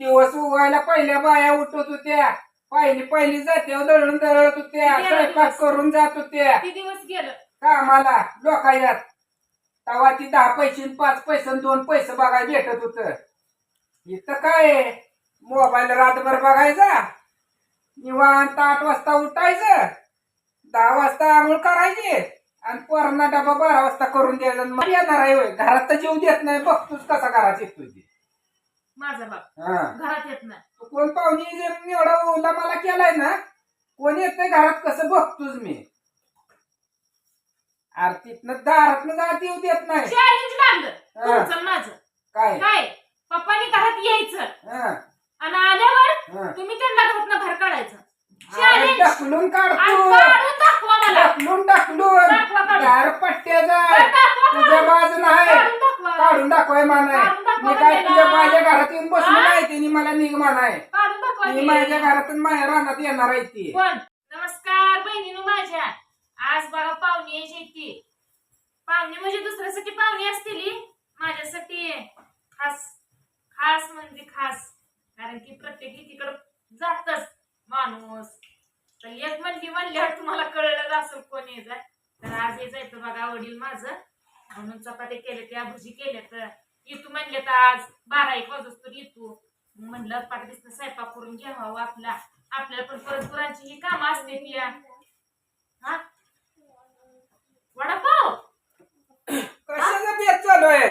दिवस उगायला पहिल्या बाया उठत होत्या. पहिली पहिली जात्यावर दळून दळत होत्या. स्वयंपाक दिवस? करून जात होत्या. किती दिवस गेलं? कामाला लोकायात. तेव्हा ती दहा पैसे पाच पैसे दोन पैसे बघायला भेटत होत. इथं काय आहे? मोबाईल रातभर बघायचा. निवांत आठ वाजता उठायचं. दहा वाजता आंघोळ करायची. आणि पोरांना डबा बारा वाजता करून द्यायचा. आणि मग येणार आहे होय. घरात तर जीव देत नाही. बघतोच कसा घरात येतो ती. माझा बाप. हा. घरात येत नाही. तू कोण पाहुणी जे एवढा ओला मला केलाय ना? कोण येत नाही घरात कसं बघतोच मी. आरतीतनं दारातनं जात येऊ देत नाही. चॅलेंज लागलं हा. तुमचं आणि माझं. काय? काय? पप्पानी घरात यायचं. हा, आणि आल्यावर हा. तुम्ही त्यांना घरातनं बाहेर काढायचं. अरे चॅलेंज ढकलून आणि काढतो काढून दाखवा मला. ढकलून ढकलून. दाखवा, काढून. दार पट्ट्याचा. बरं, दाखवा, तुझ्या काढून. बाजून आहे काढून दाखवा. काढून दाखवाय मानाय. काढून मी काय तुझ्या. माझ्या घरात येऊन बसलो? नाही तिने मला निघ मानाय काढून दाखवा ती की. माझ्या घरातून माझ्या रानात येणार आहे ती. कोण? नमस्कार बहिणीनो माझ्या. आज बघा पाहुणे यायची ती पाहुणे म्हणजे दुसऱ्यासाठी पाहुणे असतील माझ्यासाठी खास खास म्हणजे खास. कारण की प्रत्येक एकीकडे जातच माणूस. तर एक म्हणली म्हणल्यावर तुम्हाला कळलं असेल कोण यायचं तर आज हे जायचं बघा वडील माझं. म्हणून चपात्या केल्या त्या भजी केल्या तर. येतो म्हणले तर आज बारा एक वाजता येतो. मग म्हणलं पाठीसनं स्वयंपाक करून घ्यावा आपला. आपल्याला पण परत गुरांची ही कामं असते हा वडापाव कशाचा बेत चालू आहे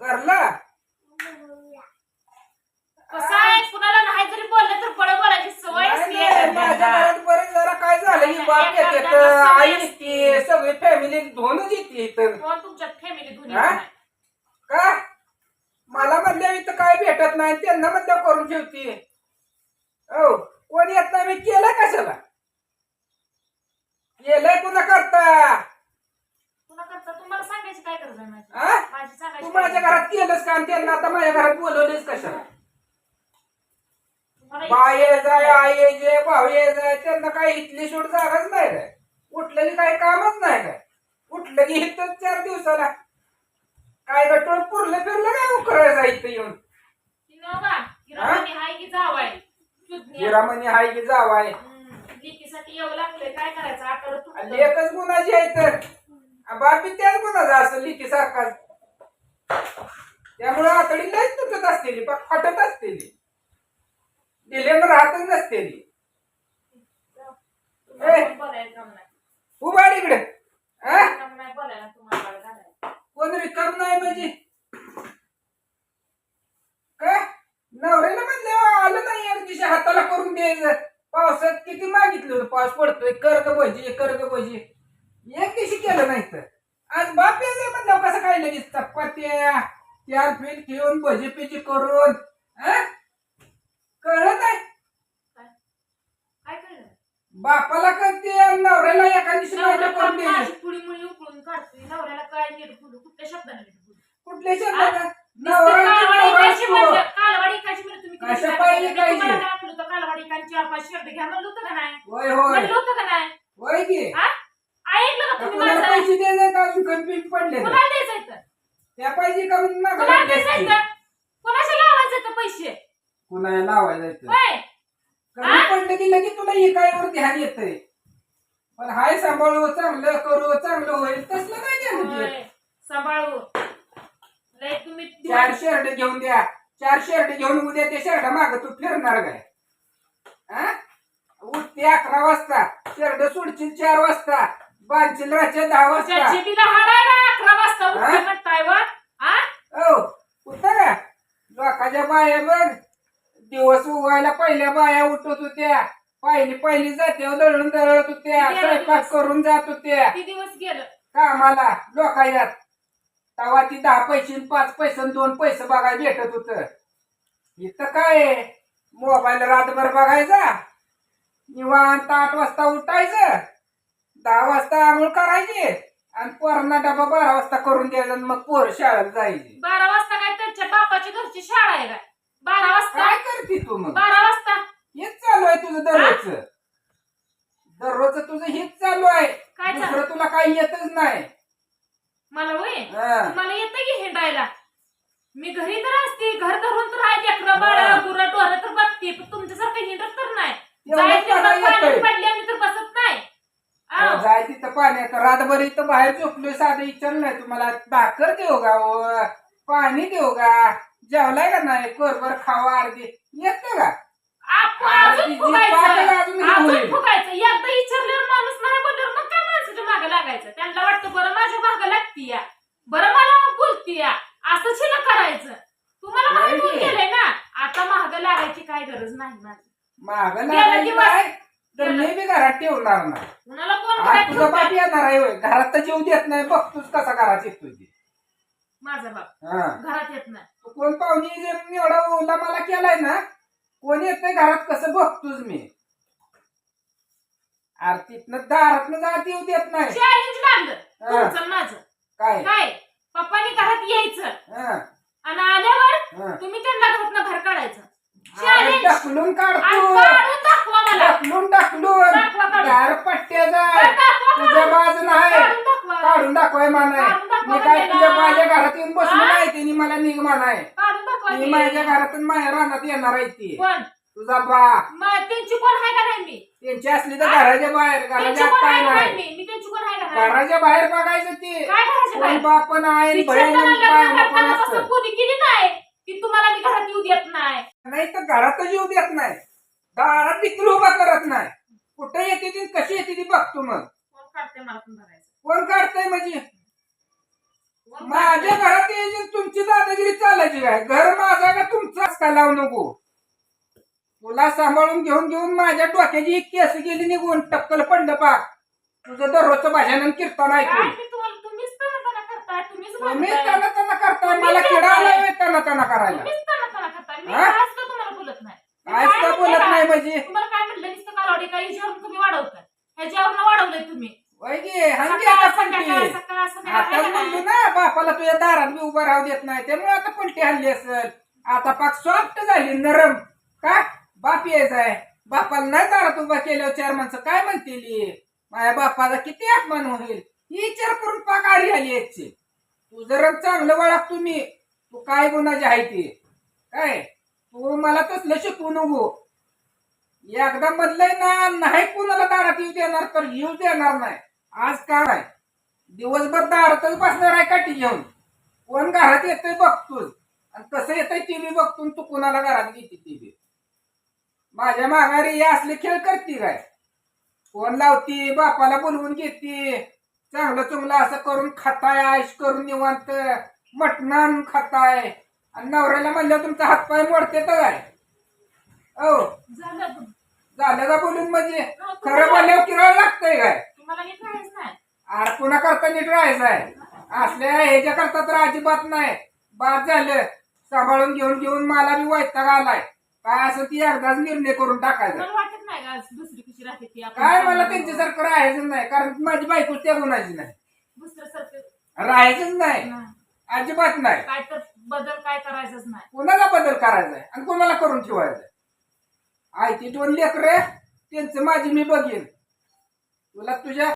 घरला कसं आहे कुणाला नाही जरी बोललं तर बळ बोलायची सवय नाही, असते नाही, माझ्या घरात बरेच जरा काय झालं की बाप एखाद्या येते सवय आई सगळी फॅमिली धुवूनच येते इथं. कोण तुमच्या फॅमिली धुनी हा? का? मला म्हणल्या इथं काय भेटत नाही त्यांना म्हणल्या करून ठेवते. हो कोण येत नाही? मी केलंय कशाला? केलंय कुणा करता? करता? तुम्हाला सांगायची काय गरज आहे माझी हा? माझी सांगायची तू काय माझ्या गरज आहे? घरात केलंस का? आणि त्यांना आता माझ्या घरात बोलवलेस कशाला? तुम्हाला बाये जाय आई जे भाऊ ये जाय त्यांना काय इथली सोड जागाच नाही काय उठलं की काही कामच नाही काय उठलं की इथं चार दिवसाला. काय गटोळ पुरलं फिरलं काय उकरायला जायचं येऊन? हिरामणी हाय की जावाय? शुद्धनी. हिरामणी हाय की जावाय? हम्म, लेकीसाठी येऊ लागले काय करायचं? आकडं तुटलं. लेखच गुणाची आहे तर बापी त्याच गुणाचा असं लिखी सारखा त्यामुळे आतडी लयच तुटत असतेली पण फाटत असतेली. दिलेलं राहतच नसतेली. तुम्हाला ए. कोण बोलायला काम नाही. उभा इकडे. नाही कोण रिकाम नाही म्हणजे. काय नवऱ्याला म्हणलं आलं नाही एक दिवशी हाताला करून द्यायचं. पावसात किती मागितलं होतं पाऊस पडतोय. कर्ग भजी कर्ग भजी. एक दिवशी केलं नाही तर. आज बाप यायचं म्हणलं कसं काय लगेच चपात्या चार फील घेऊन भजी पिजी करून हा? कळलं नाही. बापाला करते आणि नवऱ्याला एका दिवशी करून उकळून नवऱ्याला काय कुठल्या शब्दाने कुठल्या शब्दाला कालवाडी नवरा तुम्ही कशा पाहिजे. काय आपलं होतं? कालवाडी इकायची चार पाच शर्ट घ्या म्हणलं होतं का नाही? होय होय. म्हणलं होतं का नाही? होय की. ऐकलं का तुम्ही कोणाला माझं? पैसे द्यायचे का अजून? कमी पीक पडले कोणाला द्यायचं इथं? त्या पाहिजे का म्हणून मागं कोणाला लागली द्यायचं असती. इथं? कोणाला लावायचं पैसे? कुणाला होय. कमी पडलं की लगेच तुला एकावर ध्यान येतंय पण हाय सांभाळू चांगलं करू चांगलं होईल तसलं काय ध्यान? होय. सांभाळू लय तुम्ही चार शर्ट घेऊन द्या चार शर्ट घेऊन उद्या ते शर्ट माग तू फिरणार काय हा? उठते अकरा वाजता शर्ट सोडशील चार वाजता बांधशील रातच्या दहा वाजता जेबीला अकरा वाजता हा? उठते म्हणताय वा हा हो होता का लोकांच्या बाया बघ दिवस उगायला पहिल्या बाया उठत होत्या. पहिली पहिली जात्यावर दळून दळत होत्या. गेला स्वयंपाक दिवस. करून जात होत्या. किती दिवस गेलं? कामाला लोकायात. तेव्हा ती दहा पैसे पाच पैसे दोन पैसे बघायला भेटत होत. इथं काय आहे? मोबाईल रातभर बघायचा. निवांत आठ वाजता उठायचं. दहा वाजता आंघोळ करायची. आणि पोरांना डबा बारा वाजता करून द्यायचा आणि मग पोर शाळेत जायची. बारा वाजता काय त्यांच्या बापाची घरची शाळा आहे काय? बारा वाजता. काय करते तू मग? बारा वाजता. हेच चालू आहे तुझं दररोज दररोज तुझं हेच चालू आहे. काय झालं दुसरं तुला काही येतच नाही. मला होय? मला येत की हिंडायला. मी घरी तर असते घर धरून तर आहे लेकरं बाळा हा. गुरं तर बघते पण तुमच्यासारखं हिंडत तर नाही. तर पडली तर बसत नाही. जाय तिथं पाण्यात. रातभर इथं बाहेर झोपलोय साधं विचारलं नाही तुम्हाला. भाकर देऊ गा पाणी देऊ गा जेवलाय का नाही? कोरभर खावा अर्धी. येतं का? आप- आ, अजून तिची फुगायचं पाठच अजून हे अजून होईल. फुगायचं. एकदा विचारल्यावर माणूस नाही बोलल्यावर मग काय माणसाच्या मागे लागायचं? त्यांना वाटतं बरं माझ्या मागे लागती या बरं मला बोलती या हिला करायचं. तुम्हाला नाही माहिती की. गेलंय ना? आता महाग लागायची काय गरज नाही माझी. माग गेला. नाही तर मी बी घरात ठेवणार नाही. कुणाला कोण आज तुझा? बाप येणार आहे होय. घरात तर जीव देत नाही. बघतोच कसा घरात येतोय ते. माझा बाप. हा. घरात येत नाही. तू कोण पाहुणी एवढा ओला मला केलाय ना? कोण येत नाही घरात कसं बघतोच मी. आरतीतनं दारातनं जात येऊ देत नाही. चॅलेंज लागलं हा. तुमचं आणि माझं. काय? काय? पप्पानी घरात यायचं. हा, आणि आल्यावर हा. तुम्ही त्यांना घरातनं बाहेर काढायचं. अरे चॅलेंज ढकलून आणि काढतो. काढून दाखवा मला. ढकलून ढकलून. दाखवा काढून. दार पट्ट्याचा. बरं, दाखवा तुझ्या काढून. बाजून आहे काढून दाखवा. काढून दाखवाय मानाय काढून दाखवा मी काय तुझ्या. माझ्या घरात येऊन बसलो? नाही तिने मला निघ ती की. माझ्या घरातून माझ्या रानात येणार आहे ती. कोण? तुझा बा. मग त्यांची कोण आहे का नाही मी? त्यांची असली तर घराच्या बाहेर त्यांची घराच्या आत कोण काय आहे का नाही नाही मी? मी त्यांची कोण आहे का नाही? घराच्या बाहेर बघायचं ते. काय करायचं कोण बाहेर? बाप पण आहे विचार बहीण करताना. कसं कोणी केली नाही की तुम्हाला मी घरात येऊ देत नाही. नाही तर घरातच येऊ देत नाही. दारात देखील उभा करत नाही. कुठे येते ती कशी येते ती बघतो मग. कोण काढते मला पण बघायचं. कोण काढतंय म्हणजे? माझ्या? घरात यायची तुमची दादागिरी चालायची काय? घर माझा का तुमचाच का? लावू नको. तुला सांभाळून घेऊन घेऊन माझ्या डोक्याची एक केस गेली निघून टक्कल पडलं पाक तुझं दररोजचं भाषण कीर्तन काय ऐकून. करताय बोलताय. त्यांना त्यांना करताय. मला किडा. आलाय त्यांना त्यांना करायला. तुम्हीच तणा तणा करताय मी हा? कायच तर तुम्हाला बोलत नाही मी काय काय तर म्हणते बोलत का? नाही म्हणजे तुम्हाला काय म्हटलं नुसतं कालवडी काय ह्याच्यावरून तुम्ही वाढवताय ह्याच्यावरून वाढवलंय तुम्ही वय गे हंगे सकाळ आता संध्याकाळ पलटी सकाळ संध्याकाळ आता आहे का म्हणलो नाही? ना बापाला तुझ्या दारात मी उभं राहू देत नाही. त्यामुळे आता पलटी हल्ली असेल. आता पाक सॉफ्ट झाली नरम. का? बाप यायचाय बापाला नाही दारात उभा केल्यावर चार माणसं काय म्हणतील माझ्या बापाला किती अपमान होईल? ही विचार करून पाक आली आली याची. तू जर चांगलं वळख तुम्ही. तू काय गुणाची आहे ते? काय? तू मला तसलं शिकवू नको. एकदा मधलंय ना नाही कुणाला दारात येऊ देणार तर येऊ देणार नाही. आज काय? दिवसभर दारातच बसणार आहे काठी घेऊन. कोण घरात येतंय बघतोच आणि कसं येतंय ती बी बघतून तू कुणाला घरात घेते बी. माझ्या माघारी हे असले खेळ करते काय? फोन लावती बापाला बोलवून घेते. चांगलं चुंगलं असं करून खाताय आयश करून निवांत. मटणान खाताय. आणि नवऱ्याला म्हणलं तुमचा हातपाय मोडते तर काय? हो. झालं का? बोलून म्हणजे? खरं बोलल्यावर किराळ लागतंय काय तुम्हाला नीट राहायचं नाही पुन्हा करता नीट राहायचं आहे. असल्या ह्याच्या करता तर अजिबात नाही. बाद झालं सांभाळून घेऊन घेऊन मला बी वैताग आलाय. काय असं ती एकदाच निर्णय करून टाकायचा. मला वाटत नाही का दुसरी कशी राहते ती आपण काय मला त्यांच्यासारखं राहायचं नाही कारण माझी बायको त्या गुणाची नाही. राहायचंच नाही. अजिबात नाही. काय तर बदल काय करायचंच नाही. कोणाला बदल करायचा आहे? आणि कोणाला करून ठेवायचा आहे? ती दोन लेकर त्यांचं माझी मी बघेन. तुला तुझ्या